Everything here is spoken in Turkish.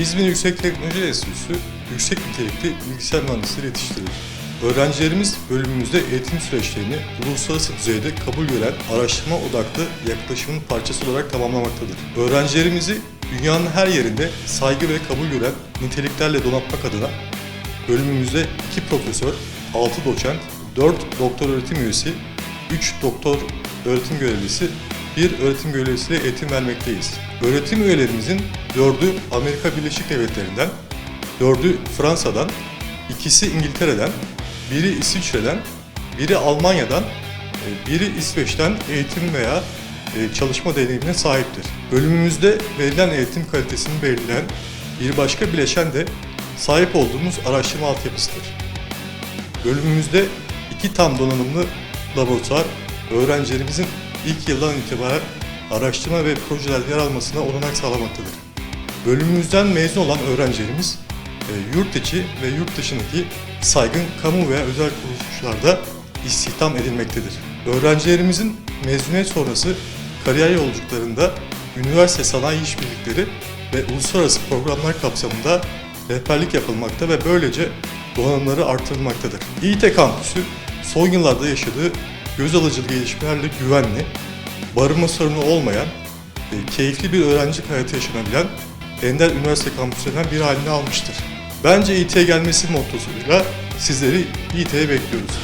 İzmir Yüksek Teknoloji Enstitüsü yüksek nitelikli bilgisayar mühendisleri yetiştirir. Öğrencilerimiz bölümümüzde eğitim süreçlerini uluslararası düzeyde kabul gören araştırma odaklı yaklaşımın parçası olarak tamamlamaktadır. Öğrencilerimizi dünyanın her yerinde saygı ve kabul gören niteliklerle donatmak adına bölümümüzde 2 profesör, 6 doçent, 4 doktor öğretim üyesi, 3 doktor öğretim görevlisi, 1 öğretim görevlisiyle eğitim vermekteyiz. Öğretim üyelerimizin 4'ü Amerika Birleşik Devletleri'nden, 4'ü Fransa'dan, ikisi İngiltere'den, biri İsviçre'den, biri Almanya'dan, e, biri İsveç'ten eğitim veya e, çalışma deneyimine sahiptir. Bölümümüzde verilen eğitim kalitesini belirleyen bir başka bileşen de sahip olduğumuz araştırma altyapısıdır. Bölümümüzde iki tam donanımlı laboratuvar öğrencilerimizin ilk yıldan itibaren araştırma ve projelerde yer almasına olanak sağlamaktadır. Bölümümüzden mezun olan öğrencilerimiz e, yurt içi ve yurt dışındaki saygın kamu veya özel kuruluşlarda istihdam edilmektedir. Öğrencilerimizin mezuniyet sonrası kariyer yolculuklarında üniversite sanayi işbirlikleri ve uluslararası programlar kapsamında rehberlik yapılmakta ve böylece donanımları artırılmaktadır. İİT kampüsü son yıllarda yaşadığı göz alıcı gelişmelerle güvenli, barınma sorunu olmayan, e, keyifli bir öğrenci hayatı yaşanabilen ender üniversite kampüslerinden biri haline almıştır. Bence İİT'ye gelmesi mottosuyla sizleri İİT'ye bekliyoruz.